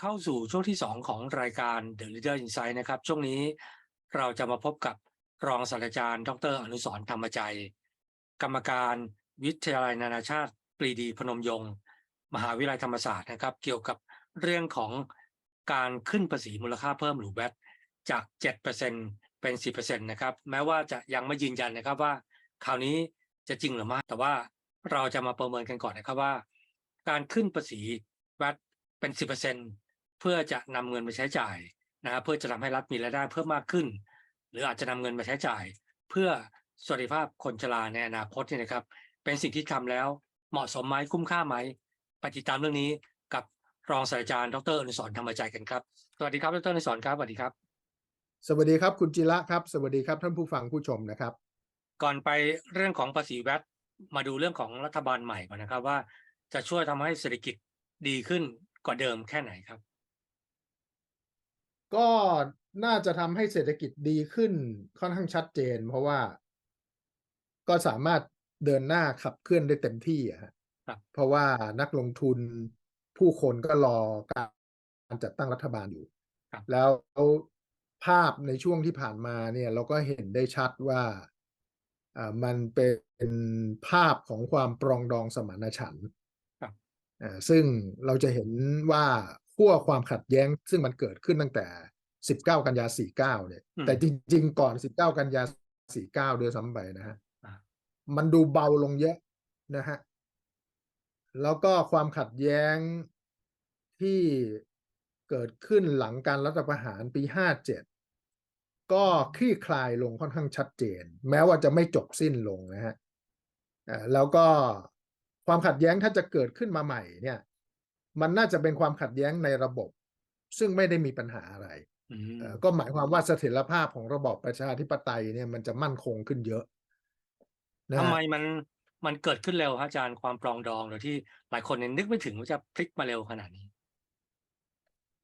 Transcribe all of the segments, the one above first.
เข้าสู่ช่วงที่ 2 ของรายการ The Leader Insight นะครับ ช่วงนี้เราจะมาพบกับรองศาสตราจารย์ ดร อนุสรธรรมใจ กรรมการวิทยาลัยนานาชาติปรีดีพนมยงค์มหาวิทยาลัยธรรมศาสตร์นะครับ เกี่ยวกับเรื่องของการขึ้นภาษีมูลค่าเพิ่มหรือ VAT จาก 7%เป็น 10%นะครับ แม้ว่าจะยังไม่ยืนยันนะครับว่าคราวนี้จะจริงหรือไม่แต่ว่าเราจะมาประเมินกันก่อนนะครับว่า การขึ้นภาษี VAT เป็น 10%เพื่อจะนำเงินมาใช้จ่ายนะครับเพื่อจะทำให้รัฐมีรายได้เพิ่มมากขึ้น หรืออาจจะนำเงินมาใช้จ่าย เพื่อสวัสดิภาพคนชราในอนาคตเนี่ยนะครับ เป็นสิ่งที่ทำแล้วเหมาะสมไหมคุ้มค่าไหมไปติดตามเรื่องนี้กับรองศาสตราจารย์ดรอนุสรณ์ธรรมใจกันครับสวัสดีครับดรอนุสรณ์ครับสวัสดีครับสวัสดีครับคุณจิระครับสวัสดีครับท่านผู้ฟังผู้ชมนะครับ ก่อนไปเรื่องของภาษีแวตมาดูเรื่องของรัฐบาลใหม่ก่อนนะครับว่า จะช่วยทำให้เศรษฐกิจดีขึ้นกว่าเดิมแค่ไหนครับ ก็น่าจะทำให้เศรษฐกิจดีขึ้นค่อนข้างชัดเจน เพราะว่า ก็สามารถเดินหน้าขับเคลื่อนได้เต็มที่อะฮะครับเพราะว่านักลงทุนผู้คนก็รอการจัดตั้งรัฐบาลอยู่ครับแล้วภาพในช่วงที่ผ่านมาเนี่ย เราก็เห็นได้ชัดว่าอ่ามันเป็นภาพของความปรองดองสมานฉันท์ครับอ่าซึ่งเราจะเห็นว่า ขั้วความขัดแย้ง ซึ่งมันเกิดขึ้นตั้งแต่ 19 กันยา 49 เนี่ยอืมแต่จริง ๆ ก่อน 19 กันยา 49 ด้วยซ้ำไปนะฮะอ่ามันดูเบาลงเยอะนะฮะแล้วก็ความขัดแย้งที่เกิดขึ้นหลังการรัฐประหารปี 57 ก็คลี่คลายลงค่อนข้างชัดเจน แม้ว่าจะไม่จบสิ้นลงนะฮะอ่าแล้วก็ความขัดแย้งถ้าจะเกิดขึ้นมาใหม่เนี่ย มันน่าจะเป็นความขัดแย้งในระบบ ซึ่งไม่ได้มีปัญหาอะไรอืมเอ่อก็หมายความว่าเสถียรภาพของระบอบประชาธิปไตยเนี่ยมันจะมั่นคงขึ้นเยอะนะทำฮะไมมันมันเกิดขึ้นเร็วฮะอาจารย์ความปรองดองโดยที่หลายคนเนี่ยนึกไม่ถึงว่าจะพลิกมาเร็วขนาดนี้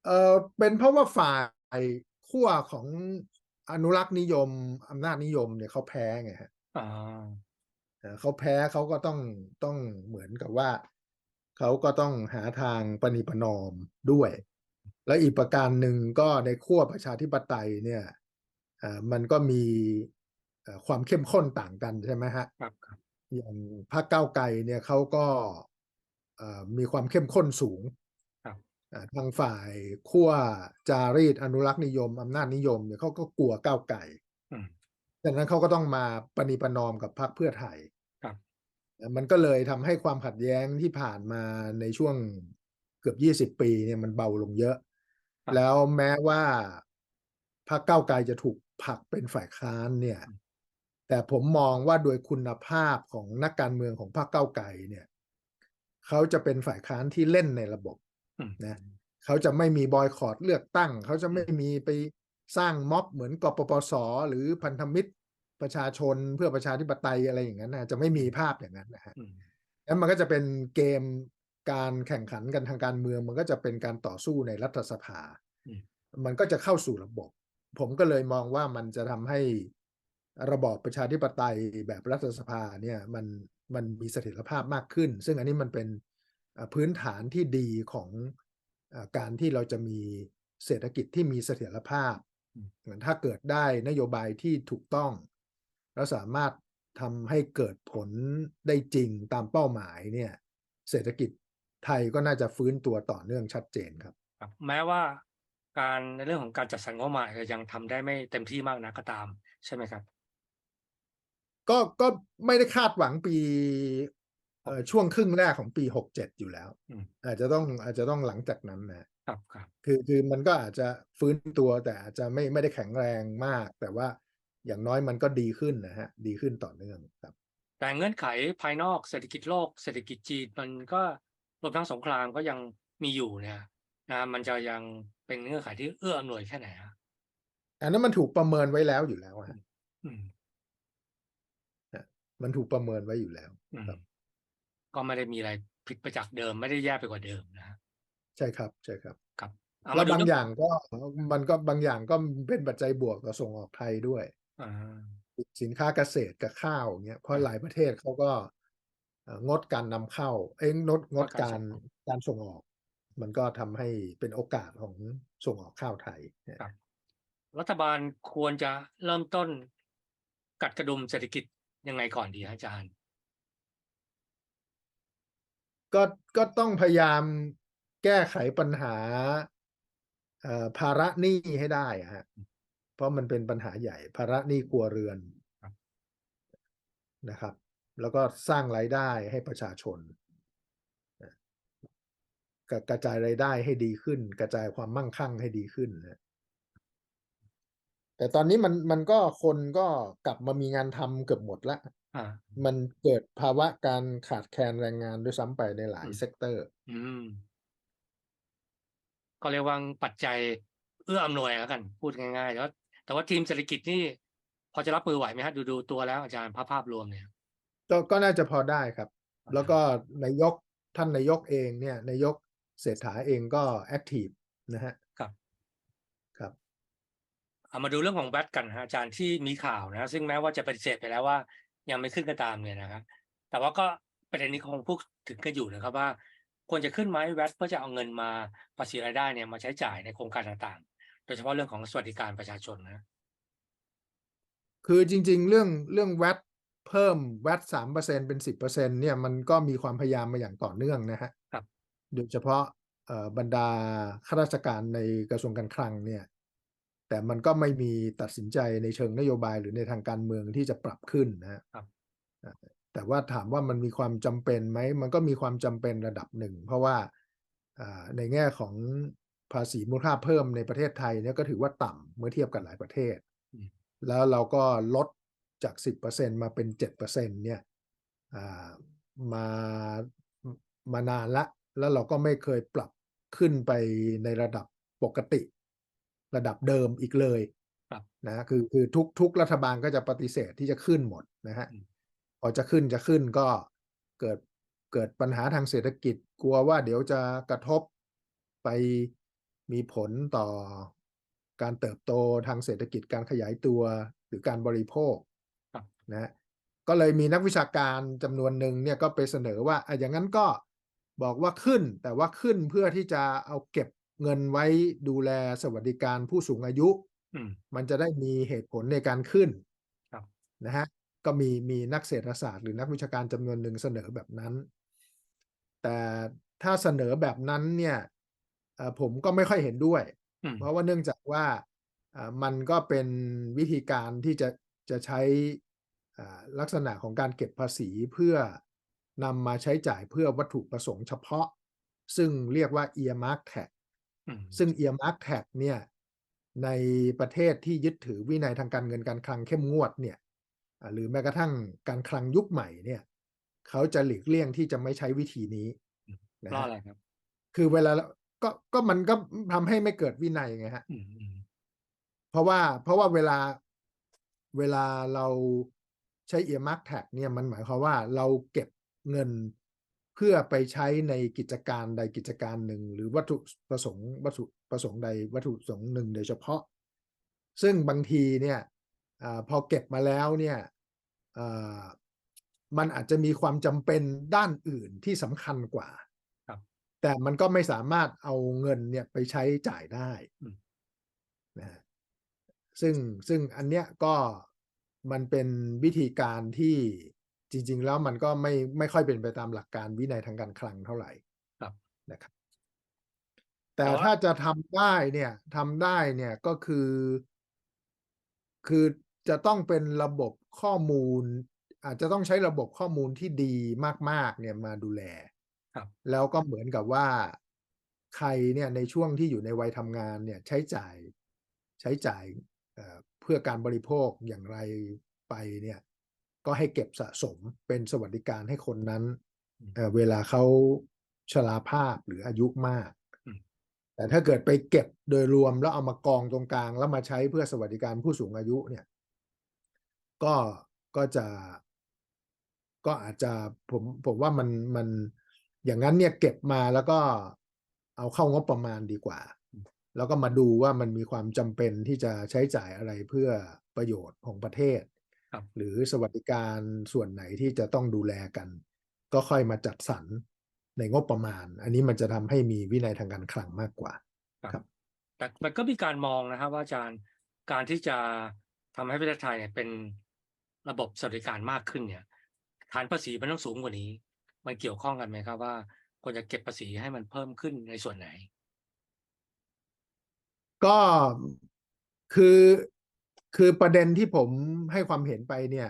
เออเป็นเพราะว่าฝ่ายขั้วของอนุรักษ์นิยมอำนาจนิยมเนี่ยเขาแพ้ไงฮะอ่าเอ่อเขาแพ้เขาก็ต้องต้องเหมือนกับว่า เขาก็ต้องหาทางปณิประนอมด้วย และอีกประการหนึ่งก็ในขั้วประชาธิปไตยเนี่ยเอ่อมันก็มีเอ่อความเข้มข้นต่างกันใช่ไหมฮะครับครับอย่างพรรคก้าวไกลเนี่ยเขาก็เอ่อมีความเข้มข้นสูงครับอ่าทางฝ่ายขั้วจารีตอนุรักษ์นิยมอำนาจนิยมเนี่ยเขาก็กลัวก้าวไกลอืมดังนั้นเขาก็ต้องมาปณิประนอมกับพรรคเพื่อไทยครับอะ มันก็เลยทำให้ความขัดแย้งที่ผ่านมาในช่วงเกือบยี่สิบปีเนี่ยมันเบาลงเยอะครับแล้วแม้ว่าพรรคก้าวไกลจะถูกผลักเป็นฝ่ายค้านเนี่ย แต่ผมมองว่าโดยคุณภาพของนักการเมืองของพรรคก้าวไกลเนี่ยเขาจะเป็นฝ่ายค้านที่เล่นในระบบอืมนะเขาจะไม่มีบอยคอรดเลือกตั้ง เขาจะไม่มีไปสร้างม็อบเหมือนกปปส หรือพันธมิตร ประชาชนเพื่อประชาธิปไตยอะไรอย่างนั้นนะจะไม่มีภาพอย่างนั้นนะฮะอืมแล้วมันก็จะเป็นเกมการแข่งขันกันทางการเมือง มันก็จะเป็นการต่อสู้ในรัฐสภาอืมมันก็จะเข้าสู่ระบบ ผมก็เลยมองว่ามันจะทำให้ระบอบประชาธิปไตยแบบรัฐสภาเนี่ยมันมันมีเสถียรภาพมากขึ้น ซึ่งอันนี้มันเป็นเอ่อพื้นฐานที่ดีของเอ่อการที่เราจะมีเศรษฐกิจที่มีเสถียรภาพอืมเหมือนถ้าเกิดได้นโยบายที่ถูกต้อง แล้วสามารถทำให้เกิดผลได้จริงตามเป้าหมายเนี่ย เศรษฐกิจไทยก็น่าจะฟื้นตัวต่อเนื่องชัดเจนครับครับแม้ว่าการในเรื่องของการจัดสรรงบประมาณจะยังทำได้ไม่เต็มที่มากนะก็ตาม ใช่ไหมครับ ก็ก็ไม่ได้คาดหวังปีเอ่อช่วงครึ่งแรกของปีหกเจ็ดอยู่แล้วอืมอาจจะต้องอาจจะต้องหลังจากนั้นนะครับครับคือคือมันก็อาจจะฟื้นตัวแต่อาจจะไม่ไม่ได้แข็งแรงมาก แต่ว่า อย่างน้อยมันก็ดีขึ้นนะฮะดีขึ้นต่อเนื่องครับ แต่เงื่อนไขภายนอกเศรษฐกิจโลกเศรษฐกิจจีนมันก็รวมทั้งสงครามก็ยังมีอยู่เนี่ยนะมันจะยังเป็นเงื่อนไขที่เอื้ออำนวยแค่ไหนฮะอันนั้นมันถูกประเมินไว้แล้วอยู่แล้วอะฮะอืมมันถูกประเมินไว้อยู่แล้วอืมครับก็ไม่ได้มีอะไรผิดไปจากเดิมไม่ได้แย่ไปกว่าเดิมนะฮะใช่ครับ ใช่ครับ ครับเอแล้วมดูบางเรื่อย่างก็มันก็บางอย่างก็เป็นปัจจัยบวกต่อส่งออกไทยด้วยอ่า สินค้าเกษตรกับข้าวเงี้ยเพราะหลายประเทศเขาก็เอ่องดการนำเข้า เอ้ยงดงดการการส่งออก มันก็ทำให้เป็นโอกาสของส่งออกข้าวไทยเนี่ยครับรัฐบาลควรจะเริ่มต้นกัดกระดุมเศรษฐกิจยังไงก่อนดีฮะอาจารย์ ก็ก็ต้องพยายามแก้ไขปัญหาเอ่อภาระหนี้ให้ได้อะฮะ เพราะมันเป็นปัญหาใหญ่ภาระหนี้ครัวเรือนครับนะครับ แล้วก็สร้างรายได้ให้ประชาชนนะกระกระจายรายได้ให้ดีขึ้น กระจายความมั่งคั่งให้ดีขึ้นนะแต่ตอนนี้มันมันก็คนก็กลับมามีงานทำเกือบหมดแล้วอ่ามันเกิดภาวะการขาดแคลนแรงงานด้วยซ้ำไปในหลายอืมเซกเตอร์อืมก็เรียกว่าปัจจัยเอื้ออำนวยแล้วกัน พูดง่ายๆแล้ว แต่ว่าทีมเศรษฐกิจนี่พอจะรับมือไหวไหมฮะดูดูตัวแล้วอาจารย์ภาพภาพรวมเนี่ยก็ก็น่าจะพอได้ครับ แล้วก็นายกท่านนายกเองเนี่ยนายกเศรษฐาเองก็แอคทีฟนะฮะครับครับเอามาดูเรื่องของแบตกันฮะอาจารย์ที่มีข่าวนะ ซึ่งแม้ว่าจะปฏิเสธไปแล้วว่า ยังไม่ขึ้นก็ตามเนี่ยนะครับแต่ว่าก็ประเด็นนี้คงพูดถึงกันอยู่นะครับว่าควรจะขึ้นไหมแวตเพื่อจะเอาเงินมาภาษีรายได้เนี่ยมาใช้จ่ายในโครงการต่างๆ โดยเฉพาะเรื่องของสวัสดิการประชาชนนะคือจริง ๆ เรื่องเรื่องแวดเพิ่มแวดสามเปอร์เซ็นเป็นสิบเปอร์เซ็นเนี่ยมันก็มีความพยายามมาอย่างต่อเนื่องนะฮะครับโดยเฉพาะเอ่อบรรดาข้าราชการในกระทรวงการคลังเนี่ย แต่มันก็ไม่มีตัดสินใจในเชิงนโยบายหรือในทางการเมืองที่จะปรับขึ้นนะฮะครับอ่าแต่ว่าถามว่ามันมีความจำเป็นไหม มันก็มีความจำเป็นระดับหนึ่ง เพราะว่าอ่าในแง่ของ ภาษีมูลค่าเพิ่มในประเทศไทยเนี่ยก็ถือว่าต่ำเมื่อเทียบกับหลายประเทศอืมแล้วเราก็ลดจาก 10%มาเป็น 7%เนี่ยอ่ามามานานละ แล้วเราก็ไม่เคยปรับขึ้นไปในระดับปกติ ระดับเดิมอีกเลยครับนะคือคือทุกทุกรัฐบาลก็จะปฏิเสธที่จะขึ้นหมดนะฮะอืมพอจะขึ้นจะขึ้นก็เกิดเกิดปัญหาทางเศรษฐกิจกลัวว่าเดี๋ยวจะกระทบไป มีผลต่อการเติบโตทางเศรษฐกิจการขยายตัวหรือการบริโภคครับนะฮะก็เลยมีนักวิชาการจำนวนหนึ่งเนี่ยก็ไปเสนอว่าอะอย่างนั้นก็บอกว่าขึ้น แต่ว่าขึ้นเพื่อที่จะเอาเก็บเงินไว้ดูแลสวัสดิการผู้สูงอายุอืมมันจะได้มีเหตุผลในการขึ้นครับนะฮะก็มีมีนักเศรษฐศาสตร์หรือนักวิชาการจำนวนหนึ่งเสนอแบบนั้น แต่ถ้าเสนอแบบนั้นเนี่ยเอ่อ ผมก็ไม่ค่อยเห็นด้วยอืมเพราะว่าเนื่องจากว่าอ่ามันก็เป็นวิธีการที่จะจะใช้อ่าลักษณะของการเก็บภาษีเพื่อนำมาใช้จ่ายเพื่อวัตถุประสงค์เฉพาะ ซึ่งเรียกว่า earmark tax อืมซึ่ง earmark tax เนี่ยในประเทศที่ยึดถือวินัยทางการเงินการคลังเข้มงวดเนี่ยอ่าหรือแม้กระทั่งการคลังยุคใหม่เนี่ยเขาจะหลีกเลี่ยงที่จะไม่ใช้วิธีนี้นะเพราะฮะอะไรครับ คือเวลาเรา ก็ก็มันก็ทำให้ไม่เกิดวินัยไงฮะ อืมอืมเพราะว่าเพราะว่าเวลาเวลาเราใช้ earmark tax เนี่ยมันหมายความว่าเราเก็บเงินเพื่อไปใช้ในกิจการใดกิจการหนึ่ง หรือวัตถุประสงค์วัตถุประสงค์ใดวัตถุประสงค์หนึ่งโดยเฉพาะ ซึ่งบางทีเนี่ยอาพอเก็บมาแล้วเนี่ยอ่ามันอาจจะมีความจำเป็นด้านอื่นที่สำคัญกว่าครับ แต่มันก็ไม่สามารถเอาเงินเนี่ยไปใช้จ่ายได้อืมนะฮะซึ่งซึ่งอันเนี้ยก็มันเป็นวิธีการที่จริง ๆ แล้วมันก็ไม่ไม่ค่อยเป็นไปตามหลักการวินัยทางการคลังเท่าไหร่ครับนะครับ แต่แต่ว่าถ้าจะทำได้เนี่ยทำได้เนี่ยก็คือ คือจะต้องเป็นระบบข้อมูล อาจจะต้องใช้ระบบข้อมูลที่ดีมาก ๆ เนี่ยมาดูแล ครับแล้วก็เหมือนกับว่าใครเนี่ยในช่วงที่อยู่ในวัยทำงานเนี่ยใช้จ่ายใช้จ่ายเอ่อเพื่อการบริโภคอย่างไรไปเนี่ยก็ให้เก็บสะสมเป็นสวัสดิการให้คนนั้นอืมเอ่อเวลาเขาชราภาพหรืออายุมากอืมแต่ถ้าเกิดไปเก็บโดยรวมแล้วเอามากองตรงกลาง แล้วมาใช้เพื่อสวัสดิการผู้สูงอายุเนี่ย ก็ก็จะก็อาจจะผมผมว่ามันมัน อย่างนั้นเนี่ยเก็บมาแล้วก็เอาเข้างบประมาณดีกว่า แล้วก็มาดูว่ามันมีความจำเป็นที่จะใช้จ่ายอะไรเพื่อประโยชน์ของประเทศครับหรือสวัสดิการส่วนไหนที่จะต้องดูแลกัน ก็ค่อยมาจัดสรรในงบประมาณ อันนี้มันจะทำให้มีวินัยทางการคลังมากกว่า ครับ แต่มันก็มีการมองนะครับว่าอาจารย์การที่จะทำให้ประเทศไทยเนี่ยเป็นระบบสวัสดิการมากขึ้นเนี่ย ฐานภาษีมันต้องสูงกว่านี้ มันเกี่ยวข้องกันไหมครับว่าควรจะเก็บภาษีให้มันเพิ่มขึ้นในส่วนไหน ก็คือคือประเด็นที่ผมให้ความเห็นไปเนี่ย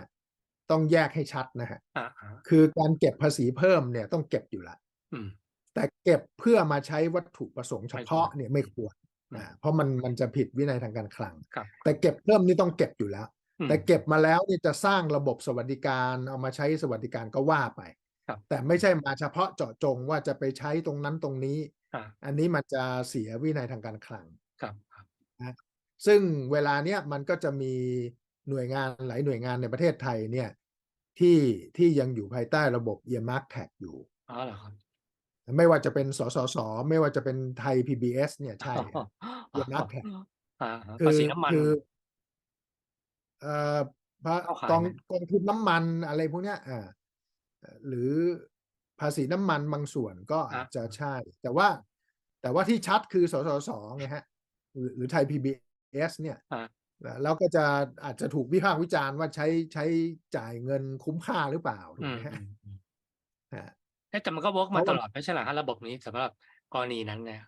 ต้องแยกให้ชัดนะฮะอ่าอ่าคือการเก็บภาษีเพิ่มเนี่ยต้องเก็บอยู่ละอืม แต่เก็บเพื่อมาใช้วัตถุประสงค์เฉพาะเนี่ยไม่ควรอืมนะเพราะมันมันจะผิดวินัยทางการคลัง ครับ แต่เก็บเพิ่มนี่ต้องเก็บอยู่แล้ว อืมแต่เก็บมาแล้วนี่จะสร้างระบบสวัสดิการเอามาใช้สวัสดิการก็ว่าไปครับ แต่ไม่ใช่มาเฉพาะเจาะจงว่าจะไปใช้ตรงนั้นตรงนี้อ่าอันนี้มันจะเสียวินัยทางการคลังครับครับซึ่งเวลาเนี้ยมันก็จะมีหน่วยงานหลายหน่วยงานในประเทศไทยเนี่ยที่ที่ยังอยู่ภายใต้ระบบ earmark tax อยู่อ๋อเหรอครับไม่ว่าจะเป็นสสส ไม่ว่าจะเป็นไทย PBS เนี่ยใช่ฮะ earmark tax อ่าคืภาษีน้ำมันคือเอ่อพระเข้าข่ายกองไหมกองทุนน้ำมันอะไรพวกเนี้ยอ่าเอ่อ หรือภาษีน้ำมันบางส่วนก็อาจจะใช่ แต่ว่าแต่ว่าที่ชัดคือสสสไงฮะหรือหรือไทย PBS เนี่ยอ่าแล้วก็จะอาจจะถูกวิพากษ์วิจารณ์ว่าใช้ใช้จ่ายเงินคุ้มค่าหรือเปล่าถูกอืไหมมฮะอืมอืมฮะเอ๊ะแต่มันก็วกเพมาราะตว่าลอดไม่ใช่เหรอฮะระบบนี้สำหรับกรณีนั้นเนี่ย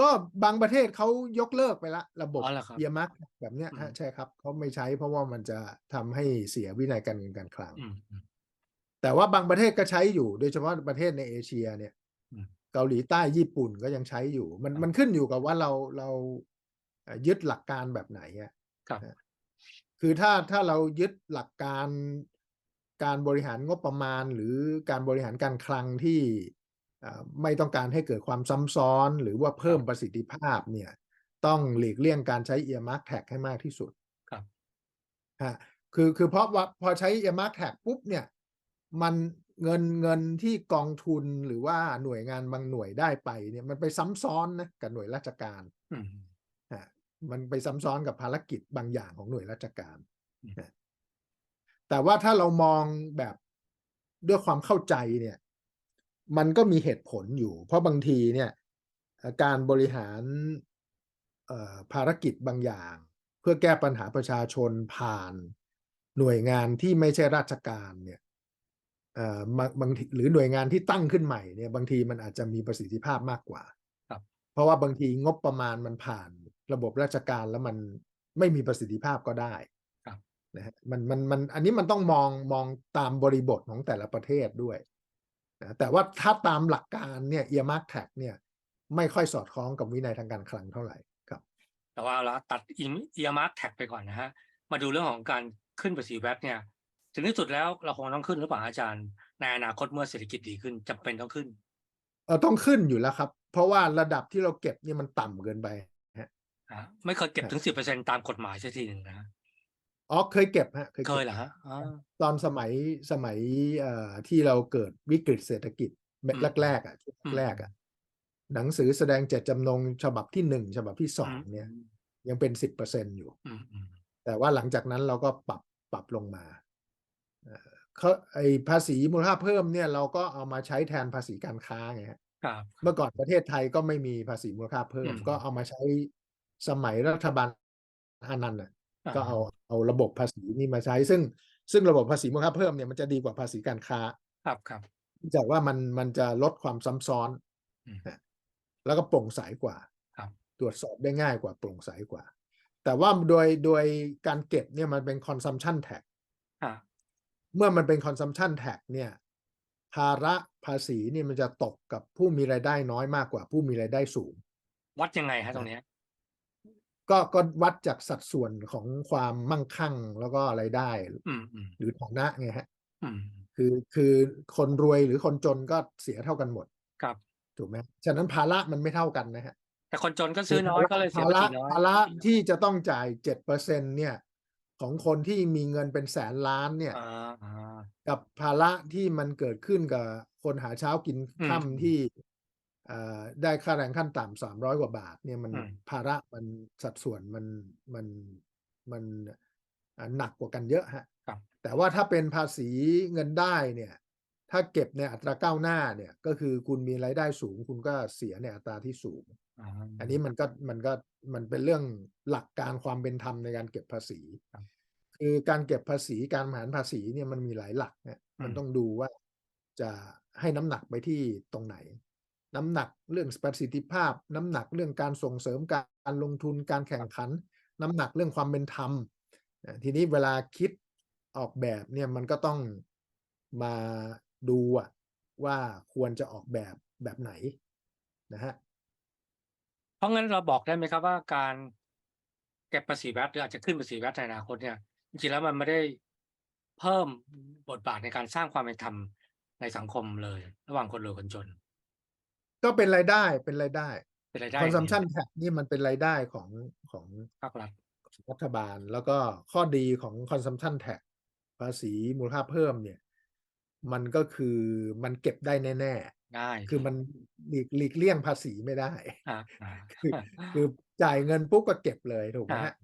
ก็บางประเทศเขายกเลิกไปละ ระบบอ๋อเหรอครับเ a ียมักแบบเนี้ยอืมฮะใช่ครับเขาไม่ใช้เพราะว่ามันจะทำให้เสียวินัยการเงินการคลังอืมอืมแต่ว่าบางประเทศก็ใช้อยู่ โดยเฉพาะประเทศในเอเชียเนี่ยอืมเกาหลีใต้ญี่ปุ่นก็ยังใช้อยู่ มันครับมันขึ้นอยู่กับว่าเราเราเอ่อยึดหลักการแบบไหนอะครับคือถ้าถ้าเรายึดหลักการการบริหารงบประมาณหรือการบริหารการคลังที่เอ่อ ไม่ต้องการให้เกิดความซ้ำซ้อนหรือว่าเพิ่มประสิทธิภาพเนี่ย ต้องหลีกเลี่ยงการใช้ earmark tax ให้มากที่สุดครับฮะคือคือเพราะว่าพอใช้ earmark tax ปุ๊บเนี่ย มันเงินเงินที่กองทุนหรือว่าหน่วยงานบางหน่วยได้ไปเนี่ยมันไปซ้ำซ้อนนะกับหน่วยราชการอืมฮะมันไปซ้ำซ้อนกับภารกิจบางอย่างของหน่วยราชการอืมนะแต่ว่าถ้าเรามองแบบด้วยความเข้าใจเนี่ย มันก็มีเหตุผลอยู่ เพราะบางทีเนี่ยเอ่อการบริหารเอ่อภารกิจบางอย่าง เพื่อแก้ปัญหาประชาชนผ่านหน่วยงานที่ไม่ใช่ราชการเนี่ยเอ่อบางบางทีหรือหน่วยงานที่ตั้งขึ้นใหม่เนี่ยบางทีมันอาจจะมีประสิทธิภาพมากกว่าครับ เพราะว่าบางทีงบประมาณมันผ่านระบบราชการแล้วมันไม่มีประสิทธิภาพก็ได้ครับนะฮะมันมันมันอันนี้มันต้องมองมองตามบริบทของแต่ละประเทศด้วย นะแต่ว่าถ้าตามหลักการเนี่ย earmark tax เนี่ยไม่ค่อยสอดคล้องกับวินัยทางการคลังเท่าไหร่ครับ แต่ว่าเราตัดอินเอียมาร์แท็กไปก่อนนะฮะมาดูเรื่องของการขึ้นภาษีแวตเนี่ยถึงที่สุดแล้วเราคงต้องขึ้นหรือเปล่าอาจารย์ ในอนาคตเมื่อเศรษฐกิจดีขึ้นจำเป็นต้องขึ้นเออต้องขึ้นอยู่แล้วครับ เพราะว่าระดับที่เราเก็บนี่มันต่ำเกินไปฮะอ่าไม่เคยเก็บถึงสิบเปอร์เซ็นตามกฎหมายสักทีหนึ่งนะฮะ อ๋อเคยเก็บฮะเคยเคเก็ยบเหรอฮะอ๋อ ตอนสมัยสมัยเอ่อที่เราเกิดวิกฤตเศรษฐกิจอืมแรกๆอะช่วงอืม แรกๆอะหนังสือแสดงเจตจำนงฉบับที่หนึ่งฉบับที่สองเนี่ย ยังเป็นสิบเปอร์เซ็นอยู่ อืมอืมแต่ว่าหลังจากนั้นเราก็ปรับปรับลงมาเอ่อเขาไอภาษีมูลค่าเพิ่มเนี่ยเราก็เอามาใช้แทนภาษีการค้าไงฮะ ครับ เมื่อก่อนประเทศไทยก็ไม่มีภาษีมูลค่าเพิ่ม อืม ก็เอามาใช้สมัยรัฐบาลอานันต์น่ะอ่า ก็เอาเอาระบบภาษีนี่มาใช้ ซึ่งซึ่งระบบภาษีมูลค่าเพิ่มเนี่ยมันจะดีกว่าภาษีการค้า ครับครับเนื่องจากว่ามันมันจะลดความซ้ำซ้อนอืมนะแล้วก็โปร่งใสกว่าครับตรวจสอบได้ง่ายกว่าโปร่งใสกว่า แต่ว่าโดยโดยการเก็บเนี่ยมันเป็น consumption tax อ่าเมื่อมันเป็น consumption tax เนี่ยภาระภาษีนี่มันจะตกกับผู้มีรายได้น้อยมากกว่าผู้มีรายได้สูง วัดยังไงฮะตรงเนี้ย ก็ก็วัดจากสัดส่วนของความมั่งคั่งแล้วก็รายได้อืมอืมหรือฐานะไงฮะอืมคือคือคนรวยหรือคนจนก็เสียเท่ากันหมดครับถูกไหมฉะนั้นภาระมันไม่เท่ากันนะฮะแต่คนจนก็ซื้อน้อยก็เลยเสียภาภาระษีน้อยภาระที่จะต้องจ่ายเจ็ดเปอร์เซ็นเนี่ย ของคนที่มีเงินเป็นแสนล้านเนี่ยอ่าอ่ากับภาระที่มันเกิดขึ้นกับคนหาเช้ากินอืมค่ำที่เอ่อ ได้ค่าแรงขั้นต่ำสามร้อยกว่าบาทเนี่ยมันอืมภาระมันสัดส่วนมันมันมันอะหนักกว่ากันเยอะฮะครับแต่ว่าถ้าเป็นภาษีเงินได้เนี่ย ถ้าเก็บในอัตราก้าวหน้าเนี่ย ก็คือคุณมีรายได้สูง คุณก็เสียในอัตราที่สูงอ๋ออันนี้มันก็มันก็มันเป็นเรื่องหลักการความเป็นธรรมในการเก็บภาษีครับคือการเก็บภาษีการบริหารภาษีเนี่ยมันมีหลายหลักนะมันอืมต้องดูว่าจะให้น้ำหนักไปที่ตรงไหน น้ำหนักเรื่องประสิทธิภาพ น้ำหนักเรื่องการส่งเสริมการลงทุนการแข่งขัน น้ำหนักเรื่องความเป็นธรรมทีนี้เวลาคิดออกแบบเนี่ยมันก็ต้องมาดูว่าควรจะออกแบบแบบไหนนะฮะเพราะงั้นเราบอกได้ไหมครับว่าการเก็บภาษีแวตหรืออาจจะขึ้นภาษีแวตในอนาคตเนี่ยจริงๆแล้วมันไม่ได้เพิ่มบทบาทในการสร้างความเป็นธรรมในสังคมเลย ระหว่างคนรวยคนจน ก็เป็นรายได้เป็นรายได้เป็นรายได้ consumption tax นี่มันเป็นรายได้ของของภาครัฐรัฐบาลแล้วก็ข้อดีของ consumption tax ภาษีมูลค่าเพิ่มเนี่ย มันก็คือมันเก็บได้แน่ได้ๆคือมันหลีกหลีกเลี่ยงภาษีไม่ได้อ่าอ่าคือคือจ่ายเงินปุ๊บก็เก็บเลยถูกไหมอ่าฮะ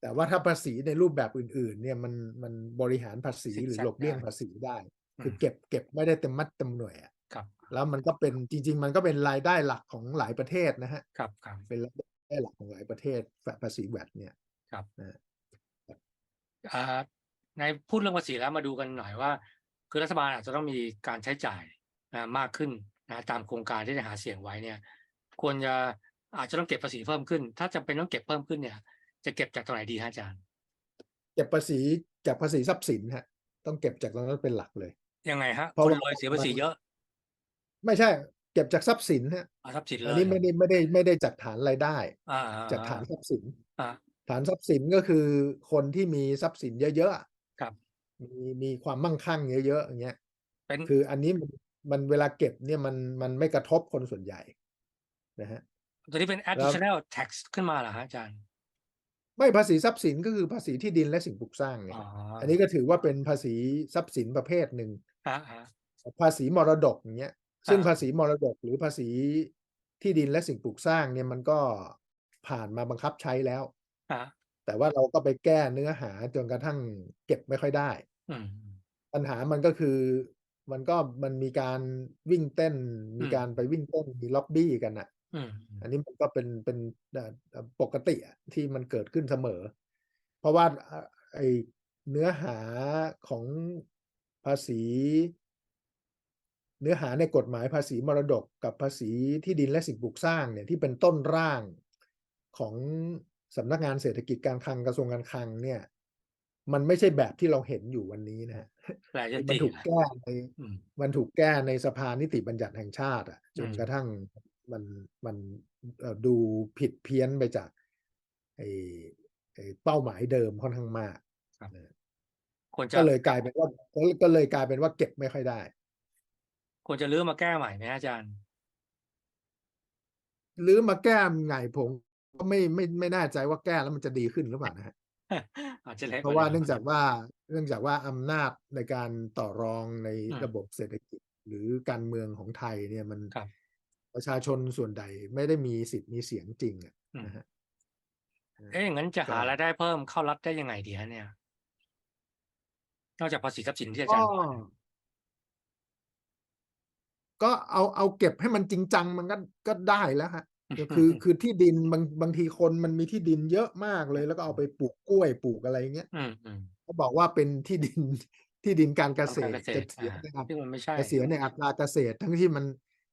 แต่ว่าถ้าภาษีในรูปแบบอื่น ๆ เนี่ยมันมันบริหารภาษีซิกหรือแซกหลบเลี่ยงได้ภาษีได้อืมคือเก็บเก็บไม่ได้เต็มมัดเต็มหน่วยอะครับ แล้วมันก็เป็นจริง ๆ มันก็เป็นรายได้หลักของหลายประเทศนะฮะครับครับเป็นรายได้หลักของหลายประเทศภาษีแวดเนี่ยครับนะอ่าในพูดเรื่องภาษีแล้วมาดูกันหน่อยว่า คือรัฐบาลอาจจะต้องมีการใช้จ่ายนะมากขึ้นนะตามโครงการที่ได้หาเสียงไว้เนี่ย ควรจะอาจจะต้องเก็บภาษีเพิ่มขึ้น ถ้าจำเป็นต้องเก็บเพิ่มขึ้นเนี่ย จะเก็บจากตรงไหนดีฮะอาจารย์เก็บภาษีจากภาษีทรัพย์สินฮะต้องเก็บจากตรงนั้นเป็นหลักเลยยังไงฮะเพราะคนว่ารวยเสียภาษีมันเยอะ ไม่ใช่เก็บจากทรัพย์สินฮะเอาทรัพย์สินเลอันยนี้ไม่ได้ไม่ได้ไม่ได้จากฐานรายได้ อ่าจากฐานทรัพย์สินอ่าฐานทรัพย์สินก็คือคนที่มีทรัพย์สินเยอะๆอะครับ มีมีความมั่งคั่งเยอะๆอย่างเงี้ยเป็นคืออันนี้มันมันเวลาเก็บเนี่ยมันมันไม่กระทบคนส่วนใหญ่นะฮะตัวนี้เป็น additional tax ขึ้นมาเหรอฮะอาจารย์ ไม่ภาษีทรัพย์สินก็คือภาษีที่ดินและสิ่งปลูกสร้างไงอ๋ออันนี้ก็ถือว่าเป็นภาษีทรัพย์สินประเภทหนึ่งฮะฮะภาษีมรดกอย่างเงี้ย ซึ่งอ่าภาษีมรดกหรือภาษีที่ดินและสิ่งปลูกสร้างเนี่ยมันก็ผ่านมาบังคับใช้แล้วฮะแต่ว่าเราก็ไปแก้เนื้อหาจนกระทั่งเก็บไม่ค่อยได้อืมปัญหามันก็คือมันก็มันมีการวิ่งเต้น มีอืมการไปวิ่งเต้นมีล็อบบี้กันอะอืมอันนี้มันก็เป็นเป็นเอ่อเอ่อปกติอะที่มันเกิดขึ้นเสมอ เพราะว่าเอ่อไอเนื้อหาของภาษี เนื้อหาในกฎหมายภาษีมรดกกับภาษีที่ดินและสิ่งปลูกสร้างเนี่ยที่เป็นต้นร่างของสำนักงานเศรษฐกิจการคลังกระทรวงการคลังเนี่ย มันไม่ใช่แบบที่เราเห็นอยู่วันนี้นะฮะแปลยมันติถูกแก้ในอืมมันถูกแก้ในสภานิติบัญญัติแห่งชาติอะจนอืมกระทั่งมันมันเอ่อดูผิดเพี้ยนไปจากไอ้ไอ้เป้าหมายเดิมค่อนข้างมากครับนะควรจะก็เลยกลายเป็นว่าก็ก็เลยกลายเป็นว่าเก็บไม่ค่อยได้ ควรจะรื้อมาแก้ใหม่ไหมฮะอาจารย์ หรือมาแก้ไงผมก็ไม่ไม่ไม่แน่ใจว่าแก้แล้วมันจะดีขึ้นหรือเปล่านะฮะอาจจะเละเพราะว่าดิมเนื่องจากว่าเนื่องจากว่าอำนาจในการต่อรองในอืมระบบเศรษฐกิจ หรือการเมืองของไทยเนี่ยมันครับประชาชนส่วนใหญ่ไม่ได้มีสิทธิ์มีเสียงจริงอะอืมนะฮะเอ๊ะอย่างนั้นจะหาก็รายได้เพิ่มเข้ารัฐได้ยังไงดีฮะเนี่ย นอกจากภาษีทรัพย์สินที่อาก็จารย์บอ กก็เอาเอาเก็บให้มันจริงจังมันก็ก็ได้แล้วฮะก็คือคือที่ดินบางบางทีคนมันมีที่ดินเยอะมากเลย แล้วก็เอาไปปลูกกล้วยปลูกอะไรเงี้ยอืมอืมเขาบอกว่าเป็นที่ดินที่ดินการเกษการตรเกษจะตรเสียอ่าในอัตซึ่งมันไม่ใช่จะเสียในอัตราเกษตร ทั้งที่มัน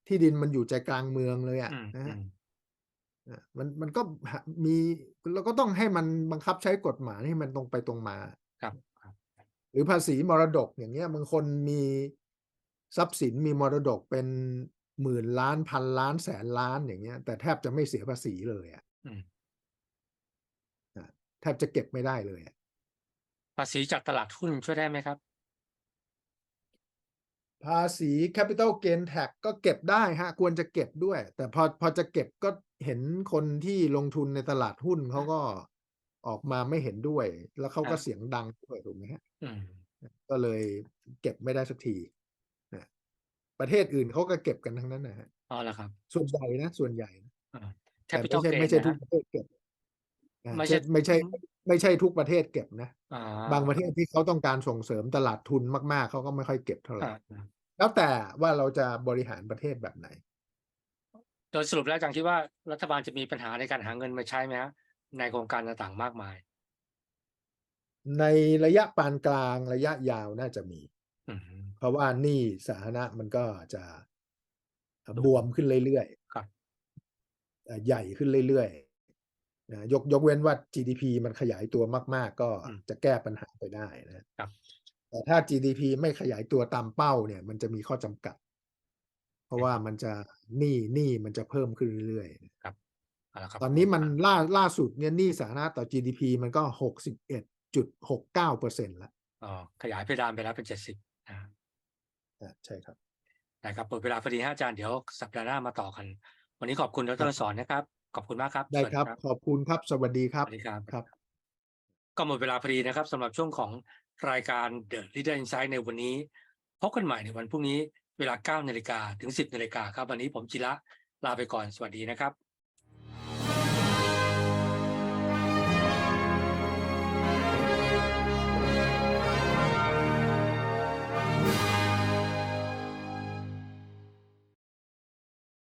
ที่ดินมันอยู่ใจกลางเมืองเลยอะอืมนะอืฮะมอะมันมันก็หามีเราก็ต้องให้มันบังคับใช้กฎหมายให้มันตรงไปตรงมาครับครับหรือภาษีมรดกอย่างเงี้ยบางคนมี ทรัพย์สินมีมรดกเป็นหมื่นล้านพันล้านแสนล้านอย่างเงี้ย แต่แทบจะไม่เสียภาษีเลยอะอืมอะแทบจะเก็บไม่ได้เลยอะภาษีจากตลาดหุ้นช่วยได้ไหมครับ ภาษี Capital Gain Tax ก็เก็บได้ฮะ ควรจะเก็บด้วย แต่พอพอจะเก็บก็เห็นคนที่ลงทุนในตลาดหุ้นเขาก็ออกมาไม่เห็นด้วย แล้วเขาก็อะเสียงดังด้วยถูกไหมฮะอืมก็เลยเก็บไม่ได้สักทีนะ ประเทศอื่นเขาก็เก็บกันทั้งนั้นนะฮะอ๋อแล้วครับ ส่วนใหญ่นะ ส่วนใหญ่นะอ่าแต่ไม่ capital ใช่ gain ไม่ใช่นะทุฮะกประเทศเก็บอ่าไม่ใช่ไม่ใช่ ไม่ใช่ทุกประเทศเก็บนะอ่าบางประเทศที่เขาต้องการส่งเสริมตลาดทุนมาก ๆ เขาก็ไม่ค่อยเก็บเท่าไหร่อ่าแล้วแต่ว่าเราจะบริหารประเทศแบบไหน โดยสรุปแล้วอาจารย์คิดว่ารัฐบาลจะมีปัญหาในการหาเงินมาใช้ไหมฮะในโครงการต่างๆมากมาย ในระยะปานกลางระยะยาวน่าจะมีอืม เพราะว่าหนี้สาธารณะมันก็จะดูบวมขึ้นเรื่อยครับๆเอ่อใหญ่ขึ้นเรื่อยๆนะยกยกเว้นว่า GDP มันขยายตัวมาก ๆ ก็อืมจะแก้ปัญหาไปได้นะครับแต่ถ้า GDP ไม่ขยายตัวตามเป้าเนี่ย มันจะมีข้อจำกัด เพราะว่ามันจะหนี้หนี้มันจะเพิ่มขึ้นเรื่อยๆเอาละครับตอนนี้มันล่าล่าสุดเนี่ยหนี้สาธารณะต่อ GDP มันก็หกสิบเอ็ดจุดหกเก้าเปอร์เซ็นต์ละอ๋อขยายเพดานไปแล้วเป็นเจ็ดสิบนะอะ ใช่ครับนะครับหมดเวลาพอดีฮะอาจารย์เดี๋ยวสัปดาห์หน้ามาต่อกัน วันนี้ขอบคุณดครัรบสอนนะครับ ขอบคุณมากครับ ได้สวัสครับ ขอบคุณครับ สวัสดีคสรับวัสดีครับครับ ก็หมดเวลาพอดีนะครับสำหรับช่วงของรายการ The Leader Insight ในวันนี้พบกันใหม่ในวันพรุ่งนี้เวลา9นาฬิกาถึง 10นาฬิกาครับ วันนี้ผมจิระลาไปก่อนสวัสดีนะครับ